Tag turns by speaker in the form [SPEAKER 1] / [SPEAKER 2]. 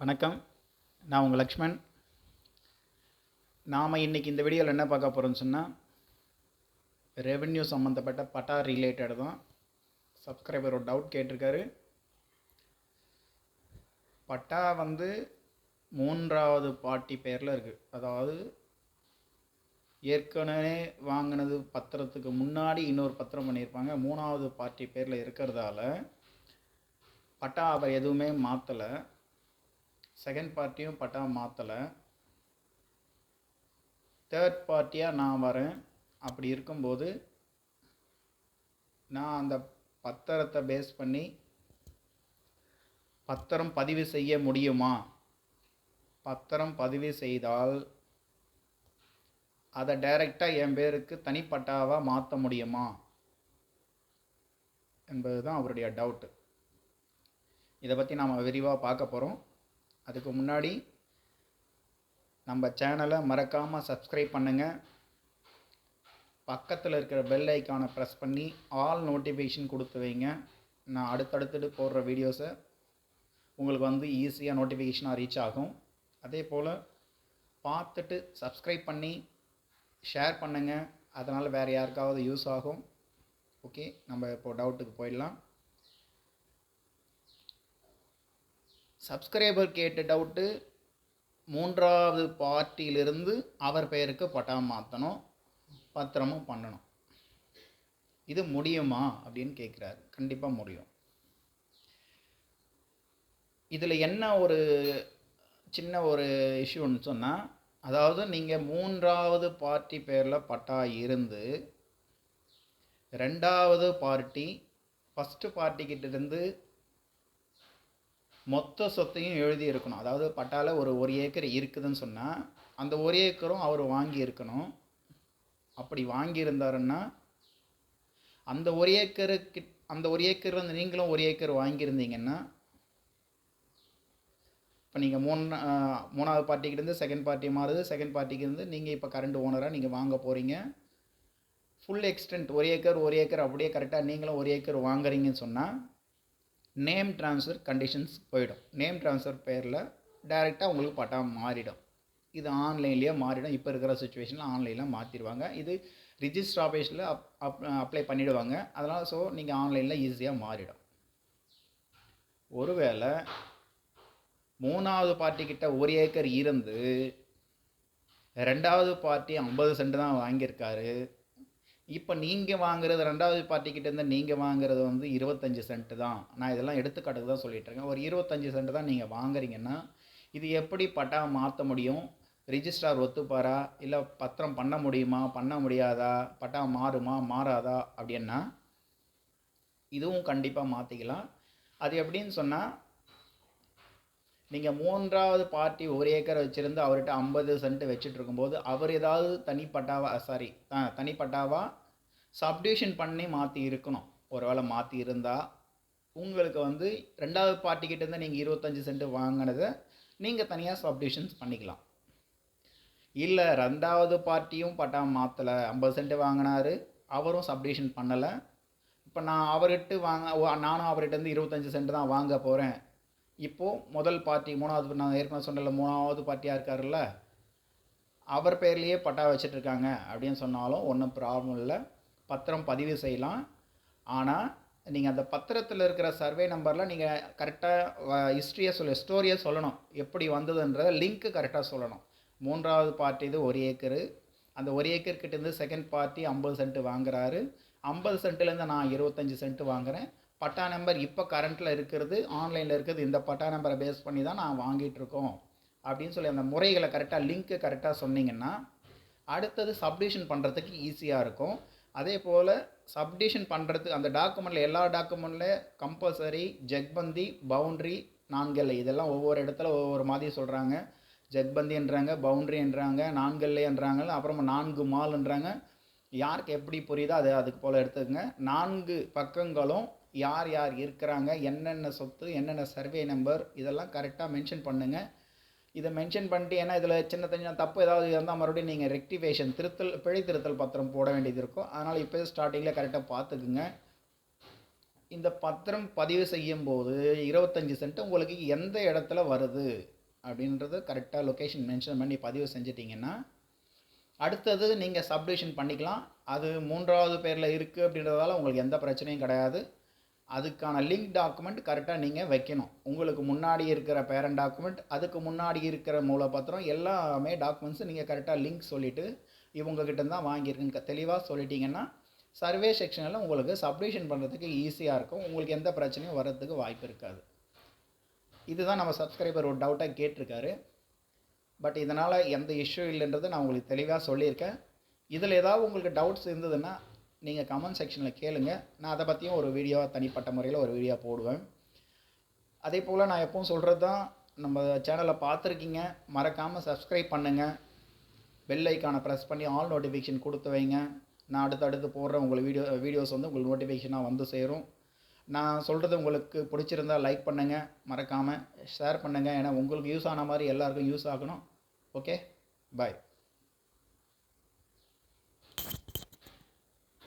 [SPEAKER 1] வணக்கம். நான் உங்கள் லக்ஷ்மண் நாம் இன்றைக்கி இந்த வீடியோவில் என்ன பார்க்க போகிறோம்னு சொன்னால் ரெவென்யூ சம்மந்தப்பட்ட பட்டா ரிலேட்டட் தான். சப்ஸ்கிரைபர் ஒரு டவுட் கேட்டிருக்காரு. பட்டா வந்து மூன்றாவது பார்ட்டி பேரில் இருக்குது அதாவது ஏற்கனவே வாங்கினது பத்திரத்துக்கு முன்னாடி இன்னொரு பத்திரம் பண்ணியிருப்பாங்க. மூணாவது பார்ட்டி பேரில் இருக்கிறதால பட்டா அவர் எதுவுமே மாற்றலை செகண்ட் பார்ட்டியும் பட்டா மாற்றலை தேர்ட் பார்ட்டியாக நான் வரேன். அப்படி இருக்கும்போது நான் அந்த பத்திரத்தை பேஸ் பண்ணி பத்திரம் பதிவு செய்ய முடியுமா? பத்திரம் பதிவு செய்தால் அதை டைரெக்டாக என் பேருக்கு தனிப்பட்டாவாக மாற்ற முடியுமா? என்பது தான் அவருடைய டவுட்டு இதை பற்றி நாம் விரிவாக பார்க்க போகிறோம் அதுக்கு முன்னாடி நம்ம சேனலை மறக்காமல் சப்ஸ்கிரைப் பண்ணுங்கள் பக்கத்தில் இருக்கிற பெல் ஐக்கானை ப்ரெஸ் பண்ணி ஆல் நோட்டிஃபிகேஷன் கொடுத்து வைங்க. நான் அடுத்தடுத்துட்டு போடுற வீடியோஸை உங்களுக்கு வந்து ஈஸியாக நோட்டிஃபிகேஷனாக ரீச் ஆகும். அதே போல் பார்த்துட்டு சப்ஸ்கிரைப் பண்ணி ஷேர் பண்ணுங்கள் அதனால் வேறு யாருக்காவது யூஸ் ஆகும். ஓகே நம்ம இப்போ டவுட்டுக்கு போயிடலாம். சப்ஸ்கிரைபர் கேட்ட டவுட்டு மூன்றாவது பார்ட்டியிலிருந்து அவர் பெயருக்கு பட்டா மாற்றணும் பத்திரமும் பண்ணணும். இது முடியுமா அப்படின்னு கேட்குறாரு. கண்டிப்பாக முடியும். இதில் என்ன ஒரு சின்ன ஒரு இஷ்யூன்னு சொன்னால் அதாவது நீங்கள் மூன்றாவது பார்ட்டி பேரில் பட்டா இருந்து ரெண்டாவது பார்ட்டி ஃபஸ்ட்டு பார்ட்டிக்கிட்டேருந்து மொத்த சொத்தையும் எழுதி இருக்கணும். அதாவது பட்டால ஒரு ஒரு ஏக்கர் இருக்குதுன்னு சொன்னால் அந்த ஒரு ஏக்கரும் அவர் வாங்கி இருக்கணும். அப்படி வாங்கியிருந்தாருன்னா அந்த ஒரு ஏக்கருக்கு அந்த ஒரு ஏக்கர் வந்து நீங்களும் ஒரு ஏக்கர் வாங்கியிருந்தீங்கன்னா இப்போ நீங்கள் மூணு மூணாவது பார்ட்டிக்கிட்டேருந்து செகண்ட் பார்ட்டி மாறுது. செகண்ட் பார்ட்டிக்கிருந்து நீங்கள் இப்போ கரண்ட் ஓனராக நீங்கள் வாங்க போகிறீங்க ஃபுல் எக்ஸ்டென்ட் ஒரு ஏக்கர் ஒரு ஏக்கர் அப்படியே கரெக்டாக நீங்களும் ஒரு ஏக்கர் வாங்குறீங்கன்னு சொன்னால் நேம் ட்ரான்ஸ்ஃபர் கண்டிஷன்ஸ் போயிடும். நேம் ட்ரான்ஸ்ஃபர் பேரில் டைரெக்டாக உங்களுக்கு பட்டா மாறிடும். இது ஆன்லைன்லேயே மாறிடும். இப்போ இருக்கிற சுச்சுவேஷனில் ஆன்லைனில் மாற்றிடுவாங்க இது ரிஜிஸ்டர் ஆஃபீஸில் அப் அப் அப்ளை பண்ணிவிடுவாங்க அதனால் ஸோ நீங்கள் ஆன்லைனில் ஈஸியாக மாறிடும். ஒருவேளை மூணாவது பார்ட்டிக்கிட்ட ஒரு ஏக்கர் இருந்து ரெண்டாவது பார்ட்டி ஐம்பது சென்ட் தான் வாங்கியிருக்காரு. இப்போ நீங்கள் வாங்குறது ரெண்டாவது பார்ட்டிக்கிட்டேருந்து நீங்கள் வாங்குறது வந்து இருபத்தஞ்சி சென்ட்டு தான். நான் இதெல்லாம் எடுத்துக்காட்டுக்கு தான் சொல்லிகிட்ருக்கேன் இருக்கேன். ஒரு இருபத்தஞ்சி சென்ட் தான் நீங்கள் வாங்குறீங்கன்னா இது எப்படி பட்டா மாற்ற முடியும்? ரிஜிஸ்ட்ரார் ஒத்துப்பாரா? இல்லை பத்திரம் பண்ண முடியுமா? பண்ண முடியாதா? பட்டா மாறுமா? மாறாதா? அப்படின்னா இதுவும் கண்டிப்பாக மாற்றிக்கலாம் அது எப்படின்னு சொன்னால் நீங்கள் மூன்றாவது பார்ட்டி ஒரு ஏக்கர் வச்சுருந்து அவர்கிட்ட ஐம்பது சென்ட் வச்சுட்டு இருக்கும்போது அவர் ஏதாவது தனிப்பட்டாவா சாரி தனிப்பட்டாவா சப்டிவிஷன் பண்ணி மாற்றி இருக்கணும். ஒரு வேளை மாற்றி இருந்தால் உங்களுக்கு வந்து ரெண்டாவது பார்ட்டிக்கிட்டேருந்து நீங்கள் இருபத்தஞ்சி சென்ட் வாங்கினதை நீங்கள் தனியாக சப்டிவிஷன்ஸ் பண்ணிக்கலாம். இல்லை ரெண்டாவது பார்ட்டியும் பட்டா மாற்றலை ஐம்பது சென்ட் வாங்கினாரு அவரும் சப்டிவிஷன் பண்ணலை. இப்போ நான் அவர்கிட்ட வாங்க நானும் அவர்கிட்ட இருபத்தஞ்சி சென்ட் தான் வாங்க போகிறேன் இப்போது முதல் பார்ட்டி மூணாவது நான் ஏற்கனவே சொன்னல மூணாவது பார்ட்டியாக இருக்காருல்ல அவர் பேர்லேயே பட்டா வச்சிட்ருக்காங்க அப்படின்னு சொன்னாலும் ஒன்றும் ப்ராப்ளம் இல்லை. பத்திரம் பதிவு செய்யலாம். ஆனால் நீங்கள் அந்த பத்திரத்தில் இருக்கிற சர்வே நம்பரில் நீங்கள் கரெக்டாக ஹிஸ்ட்ரியை சொல்ல ஸ்டோரியை சொல்லணும். எப்படி வந்ததுன்றத லிங்க்கு கரெக்டாக சொல்லணும். மூன்றாவது பார்ட்டி இது ஒரு ஏக்கரு அந்த ஒரு ஏக்கர் கிட்டேருந்து செகண்ட் பார்ட்டி ஐம்பது சென்ட்டு வாங்குறாரு. ஐம்பது சென்ட்லேருந்து நான் இருபத்தஞ்சி சென்ட்டு வாங்குகிறேன் பட்டா நம்பர் இப்போ கரண்ட்டில் இருக்கிறது ஆன்லைனில் இருக்கிறது இந்த பட்டா நம்பரை பேஸ் பண்ணி தான் நான் வாங்கிட்டு இருக்கோம். அப்படின்னு சொல்லி அந்த முறைகளை கரெக்டாக லிங்க்கு கரெக்டாக சொன்னீங்கன்னா அடுத்தது சப்டிஷன் பண்ணுறதுக்கு ஈஸியாக இருக்கும். அதே போல் சப்டிஷன் பண்ணுறதுக்கு அந்த டாக்குமெண்ட்டில் எல்லா டாக்குமெண்ட்டில் கம்பல்சரி ஜெக்பந்தி பவுண்ட்ரி நான்கெல்லை இதெல்லாம் ஒவ்வொரு இடத்துல ஒவ்வொரு மாதிரி சொல்கிறாங்க ஜெக்பந்தின்றாங்க பவுண்ட்ரின்றாங்க நான்கெல்லைன்றாங்க அப்புறமா நான்கு மால்ன்றாங்க. யாருக்கு எப்படி புரியுதோ அது அதுக்கு போல் எடுத்துக்கங்க. நான்கு பக்கங்களும் யார் யார் இருக்கிறாங்க என்னென்ன சொத்து என்னென்ன சர்வே நம்பர் இதெல்லாம் கரெக்டாக மென்ஷன் பண்ணுங்கள் இதை மென்ஷன் பண்ணிட்டு ஏன்னா இதில் சின்ன சின்ன தப்பு ஏதாவது இருந்தால் மறுபடியும் நீங்கள் ரெக்டிஃபேஷன் திருத்தல் பிழை திருத்தல் பத்திரம் போட வேண்டியது இருக்கும். அதனால் இப்போ ஸ்டார்டிங்கில் கரெக்டாக பார்த்துக்குங்க. இந்த பத்திரம் பதிவு செய்யும்போது இருபத்தஞ்சி சென்ட் உங்களுக்கு எந்த இடத்துல வருது? அப்படின்றது கரெக்டாக லொக்கேஷன் மென்ஷன் பண்ணி பதிவு செஞ்சிட்டிங்கன்னா அடுத்தது நீங்கள் சப்டிவிஷன் பண்ணிக்கலாம். அது மூன்றாவது பேரில் இருக்குது அப்படின்றதால உங்களுக்கு எந்த பிரச்சனையும் கிடையாது. அதுக்கான லிங்க் டாக்குமெண்ட் கரெக்டாக நீங்கள் வைக்கணும். உங்களுக்கு முன்னாடி இருக்கிற பேரண்ட் டாக்குமெண்ட் அதுக்கு முன்னாடி இருக்கிற மூலப்பத்திரம் எல்லாமே டாக்குமெண்ட்ஸும் நீங்கள் கரெக்டாக லிங்க் சொல்லிவிட்டு இவங்ககிட்ட தான் வாங்கியிருக்குன்னு தெளிவாக சொல்லிட்டீங்கன்னா சர்வே செக்ஷனில் உங்களுக்கு சப்மிஷன் பண்ணுறதுக்கு ஈஸியாக இருக்கும். உங்களுக்கு எந்த பிரச்சனையும் வர்றதுக்கு வாய்ப்பு இருக்காது. இதுதான் நம்ம சப்ஸ்கிரைபர் ஒரு டவுட்டாக கேட்டிருக்காரு. பட் இதனால் எந்த இஷ்யூ இல்லைன்றது நான் உங்களுக்கு தெளிவாக சொல்லியிருக்கேன். இதில் ஏதாவது உங்களுக்கு டவுட்ஸ் இருந்ததுன்னா நீங்கள் கமெண்ட் செக்ஷனில் கேளுங்கள் நான் அதை பற்றியும் ஒரு வீடியோ தனிப்பட்ட முறையில் ஒரு வீடியோ போடுவேன். அதே போல் நான் எப்பவும் சொல்கிறது தான் நம்ம சேனலை பார்த்துருக்கீங்க. மறக்காமல் சப்ஸ்கிரைப் பண்ணுங்கள் பெல் ஐக்கானை ப்ரெஸ் பண்ணி ஆல் நோட்டிஃபிகேஷன் கொடுத்து வைங்க. நான் அடுத்தடுத்து போடுற உங்களுக்கு வீடியோ வீடியோஸ் வந்து உங்களுக்கு நோட்டிஃபிகேஷனாக வந்து சேரும். நான் சொல்கிறது உங்களுக்கு பிடிச்சிருந்தா லைக் பண்ணுங்கள் மறக்காமல் ஷேர் பண்ணுங்கள் ஏன்னா உங்களுக்கு யூஸ் ஆன மாதிரி எல்லாருக்கும் யூஸ் ஆகணும். Okay bye